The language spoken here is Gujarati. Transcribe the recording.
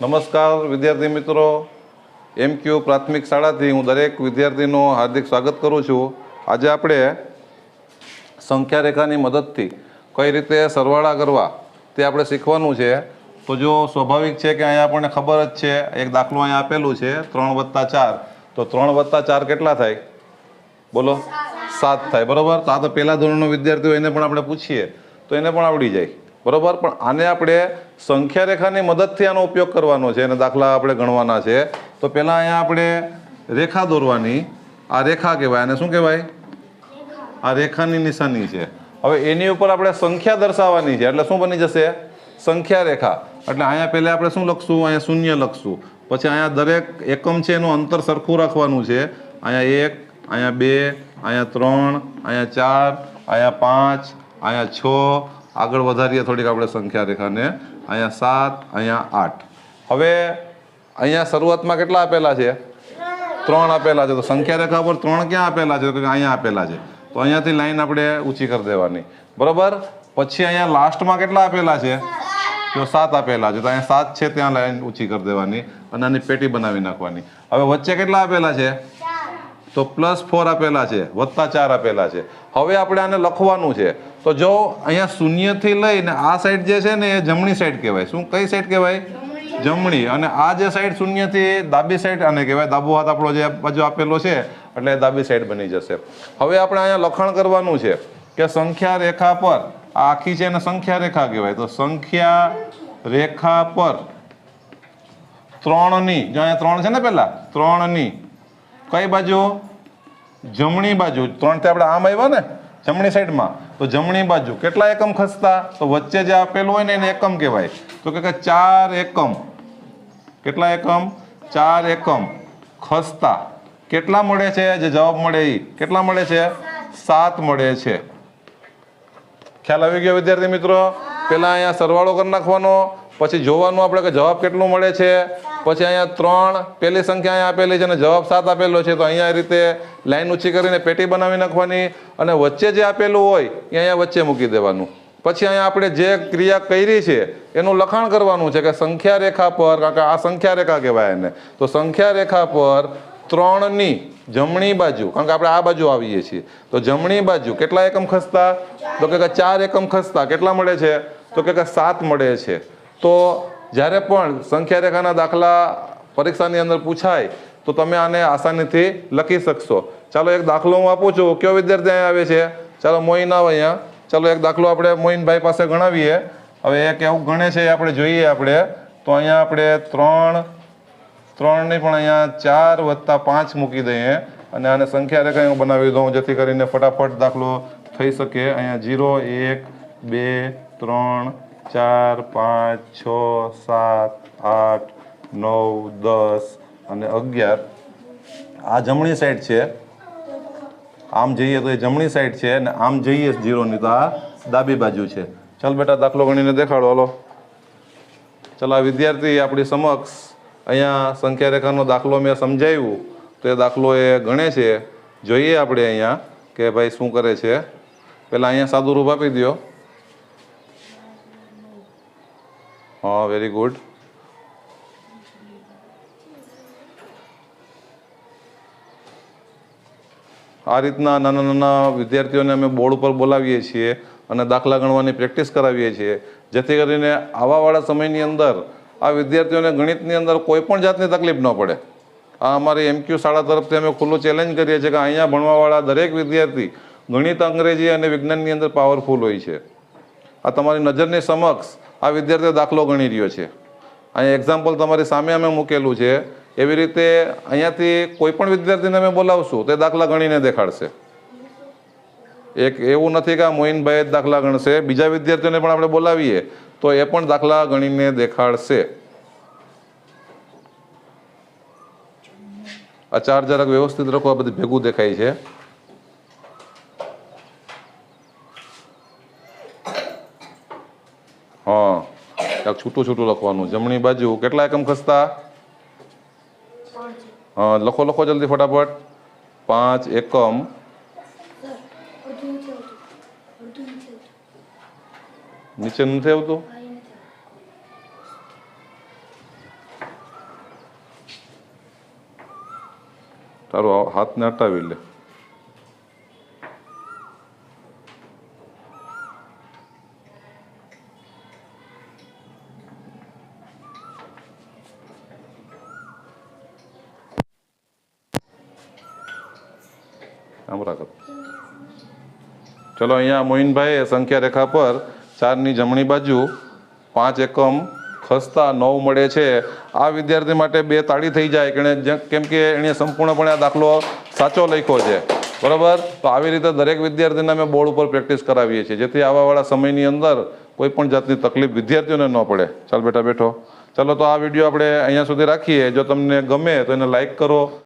નમસ્કાર, વિદ્યાર્થી મિત્રો. એમ ક્યુ પ્રાથમિક શાળાથી હું દરેક વિદ્યાર્થીનું હાર્દિક સ્વાગત કરું છું. આજે આપણે સંખ્યા રેખાની મદદથી કઈ રીતે સરવાળા કરવા તે આપણે શીખવાનું છે. તો જો સ્વાભાવિક છે કે અહીંયા આપણને ખબર જ છે, એક દાખલો અહીંયા આપેલું છે, ત્રણ વત્તા ચાર. તો ત્રણ વત્તા ચાર કેટલા થાય? બોલો. સાત થાય, બરાબર? તો આ તો પહેલા ધોરણનો વિદ્યાર્થીઓ, એને પણ આપણે પૂછીએ. તો એને પણ આવડી જાય. બરોબર? પણ આને આપણે સંખ્યા રેખાની મદદથી આનો ઉપયોગ કરવાનો છે અને દાખલા આપણે ગણવાના છે. તો પહેલાં અહીંયા આપણે રેખા દોરવાની. આ રેખા કહેવાય. અને શું કહેવાય? આ રેખાની નિશાની છે. હવે એની ઉપર આપણે સંખ્યા દર્શાવવાની છે. એટલે શું બની જશે? સંખ્યા રેખા એટલે અહીંયા પહેલાં આપણે શું લખશું? અહીંયા શૂન્ય લખશું. પછી અહીંયા દરેક એકમ છે એનું અંતર સરખું રાખવાનું છે. અહીંયા એક, અહીંયા બે, અહીંયા ત્રણ, અહીંયા ચાર, અહીંયા પાંચ, અહીંયા છ આગળ વધારીએ થોડીક આપણે સંખ્યા રેખાને અહીંયા સાત, અહીંયા આઠ. હવે અહીંયા શરૂઆતમાં કેટલા આપેલા છે? ત્રણ આપેલા છે. તો સંખ્યા રેખા પર ત્રણ ક્યાં આપેલા છે? અહીંયા આપેલા છે. તો અહીંયાથી લાઈન આપણે ઊંચી કરી દેવાની. બરાબર? પછી અહીંયા લાસ્ટમાં કેટલા આપેલા છે? તો સાત આપેલા છે. તો અહીંયા સાત છે, ત્યાં લાઈન ઊંચી કરી દેવાની અને આની પેટી બનાવી નાખવાની. હવે વચ્ચે કેટલા આપેલા છે? તો પ્લસ ફોર આપેલા છે વત્તા ચાર આપેલા છે. હવે આપણે આને લખવાનું છે. તો જો અહીંયા શૂન્યથી લઈને આ સાઈડ જે છે ને એ જમણી સાઈડ કહેવાય. શું કઈ સાઈડ કહેવાય? જમણી. અને આ જે સાઈડ શૂન્યથી ડાબી સાઈડ આને કહેવાય. ડાબો હાથ આપણો જે બાજુ આપેલો છે એટલે ડાબી સાઈડ બની જશે. હવે આપણે અહીંયા લખાણ કરવાનું છે કે સંખ્યા રેખા પર આ આખી છે એને સંખ્યા રેખા કહેવાય. તો સંખ્યા રેખા પર ત્રણની જો અહીંયા ત્રણ છે ને પહેલા ત્રણની કઈ બાજુ? જમણી બાજુ. ત્રણથી આપણે આમ આવ્યા ને, જમણી સાઈડમાં. તો જમણી બાજુ. કેટલા એકમ ખસતા? તો વચ્ચે જે આપેલું હોય ને, એને એકમ કહેવાય. તો કે ચાર એકમ. કેટલા એકમ? ચાર એકમ. ખસતા. કેટલા મળે છે? જે જવાબ મળે એ કેટલા મળે છે? સાત મળે છે. ખ્યાલ આવી ગયો વિદ્યાર્થી મિત્રો? પહેલાં અહીંયા સરવાળો કરી નાખવાનો. પછી જોવાનું આપણે કે જવાબ કેટલું મળે છે? પછી અહીંયા ત્રણ, પહેલી સંખ્યા અહીંયા આપેલી છે અને જવાબ સાત આપેલો છે. તો અહીંયા રીતે લાઈન ઊંચી કરીને પેટી બનાવી નાખવાની અને વચ્ચે જે આપેલું હોય, એ અહીંયા વચ્ચે મૂકી દેવાનું. પછી અહીંયા આપણે જે ક્રિયા કરી છે, એનું લખાણ કરવાનું છે કે સંખ્યા રેખા પર, કારણ કે આ સંખ્યા રેખા કહેવાય એને. તો સંખ્યા રેખા પર ત્રણની જમણી બાજુ, કારણ કે આપણે આ બાજુ આવીએ છીએ. તો જમણી બાજુ કેટલા એકમ ખસતા? તો કે ચાર એકમ ખસતા. કેટલા મળે છે? તો કે સાત મળે છે. તો જ્યારે પણ સંખ્યા રેખાના દાખલા પરીક્ષાની અંદર પૂછાય, તો તમે આને આસાનીથી લખી શકશો. ચાલો એક દાખલો હું આપું છું. કયો વિદ્યાર્થી અહીંયા આવે છે? ચાલો મોઈન આવે અહીંયા. ચાલો એક દાખલો આપણે મોઈનભાઈ પાસે ગણાવીએ. હવે એ કેવું ગણે છે આપણે જોઈએ આપણે. તો અહીંયા આપણે ત્રણ, ત્રણની પણ અહીંયા ચાર વત્તા પાંચ મૂકી દઈએ. અને આને સંખ્યા રેખા હું બનાવી દઉં જેથી કરીને ફટાફટ દાખલો થઈ શકે. અહીંયા જીરો, એક, બે, ત્રણ ચાર, પાંચ, છ, સાત, આઠ, નવ, દસ અને અગિયાર. આ જમણી સાઈડ છે. આમ જઈએ તો એ જમણી સાઈડ છે અને આમ જઈએ જીરોની. તો આ ડાબી બાજુ છે. ચાલ બેટા, દાખલો ગણીને દેખાડો. હાલો. ચાલો, આ વિદ્યાર્થી આપણી સમક્ષ અહીંયા સંખ્યા રેખાનો દાખલો મેં સમજાવ્યું તો એ દાખલો એ ગણે છે. જોઈએ આપણે અહીંયા કે ભાઈ શું કરે છે. પહેલાં અહીંયા સાદું રૂપ આપી દો હા વેરી ગુડ આ રીતના નાના નાના વિદ્યાર્થીઓને અમે બોર્ડ ઉપર બોલાવીએ છીએ અને દાખલા ગણવાની પ્રેક્ટિસ કરાવીએ છીએ. જેથી કરીને આવાવાળા સમયની અંદર આ વિદ્યાર્થીઓને ગણિતની અંદર કોઈ પણ જાતની તકલીફ ન પડે. આ અમારી એમક્યુ શાળા તરફથી અમે ખુલ્લું ચેલેન્જ કરીએ છીએ કે અહીંયા ભણવાવાળા દરેક વિદ્યાર્થી ગણિત, અંગ્રેજી અને વિજ્ઞાનની અંદર પાવરફુલ હોય છે. આ તમારી નજરની સમક્ષ આ વિદ્યાર્થીઓ દાખલો ગણી રહ્યો છે. અહીંયા એક્ઝામ્પલ તમારી સામે અમે મૂકેલું છે. એવી રીતે અહીંયાથી કોઈ પણ વિદ્યાર્થીને અમે બોલાવશું, તે દાખલા ગણીને દેખાડશે. એક એવું નથી કે આ મોહિનભાઈ જ દાખલા ગણશે, બીજા વિદ્યાર્થીઓને પણ આપણે બોલાવીએ, તો એ પણ દાખલા ગણીને દેખાડશે. આ ચાર વ્યવસ્થિત રાખો બધું ભેગું દેખાય છે. છૂટું છૂટું લખવાનું. જમણી બાજુ કેટલા એકમ ખસતા? હા લખો લખો જલ્દી ફટાફટ. પાંચ એકમ. નીચે નથી આવતું તારો હાથને હટાવી લે. રાખો ચલો અહીંયા મોહિનભાઈ સંખ્યા રેખા પર ચારની જમણી બાજુ પાંચ એકમ ખસતા નવ મળે છે. આ વિદ્યાર્થી માટે બે તાળી થઈ જાય કે કેમ કે એણે સંપૂર્ણપણે આ દાખલો સાચો લખ્યો છે. બરાબર? તો આવી રીતે દરેક વિદ્યાર્થીને અમે બોર્ડ ઉપર પ્રેક્ટિસ કરાવીએ છીએ. જેથી આવાવાળા સમયની અંદર કોઈ પણ જાતની તકલીફ વિદ્યાર્થીઓને ન પડે. ચાલ બેટા બેઠો. ચાલો તો આ વીડિયો આપણે અહીંયા સુધી રાખીએ. જો તમને ગમે તો એને લાઇક કરો.